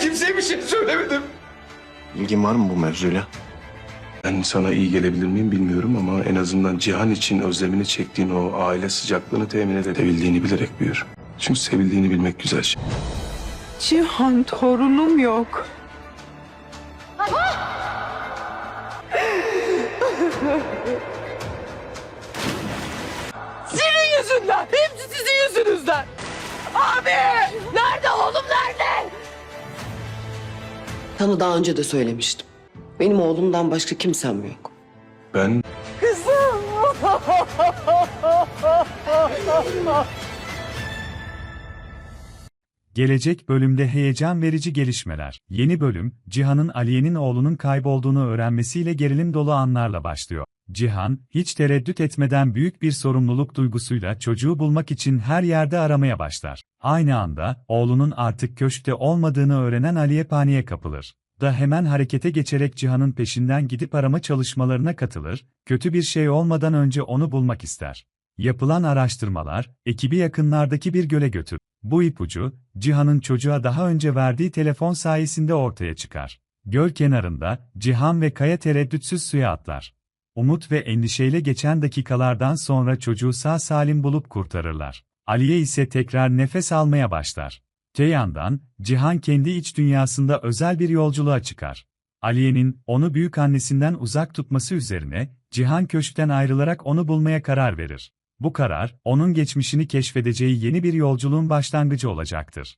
kimseye bir şey söylemedim. İlgin var mı bu mevzuyla? Ben sana iyi gelebilir miyim bilmiyorum ama en azından Cihan için özlemini çektiğin o aile sıcaklığını temin edebildiğini bilerek büyür. Çünkü sevildiğini bilmek güzel şey. Cihan torunum yok. Senin yüzünden. Hepsi sizin Sana daha önce de söylemiştim. Benim oğlumdan başka kimsem yok. Ben Gelecek bölümde heyecan verici gelişmeler. Yeni bölüm, Cihan'ın Aliye'nin oğlunun kaybolduğunu öğrenmesiyle gerilim dolu anlarla başlıyor. Cihan, hiç tereddüt etmeden büyük bir sorumluluk duygusuyla çocuğu bulmak için her yerde aramaya başlar. Aynı anda, oğlunun artık köşkte olmadığını öğrenen Aliye paniğe kapılır. Da hemen harekete geçerek Cihan'ın peşinden gidip arama çalışmalarına katılır, kötü bir şey olmadan önce onu bulmak ister. Yapılan araştırmalar, ekibi yakınlardaki bir göle götür. Bu ipucu, Cihan'ın çocuğa daha önce verdiği telefon sayesinde ortaya çıkar. Göl kenarında, Cihan ve Kaya tereddütsüz suya atlar. Umut ve endişeyle geçen dakikalardan sonra çocuğu sağ salim bulup kurtarırlar. Aliye ise tekrar nefes almaya başlar. Te yandan, Cihan kendi iç dünyasında özel bir yolculuğa çıkar. Aliye'nin, onu büyük annesinden uzak tutması üzerine, Cihan köşkten ayrılarak onu bulmaya karar verir. Bu karar, onun geçmişini keşfedeceği yeni bir yolculuğun başlangıcı olacaktır.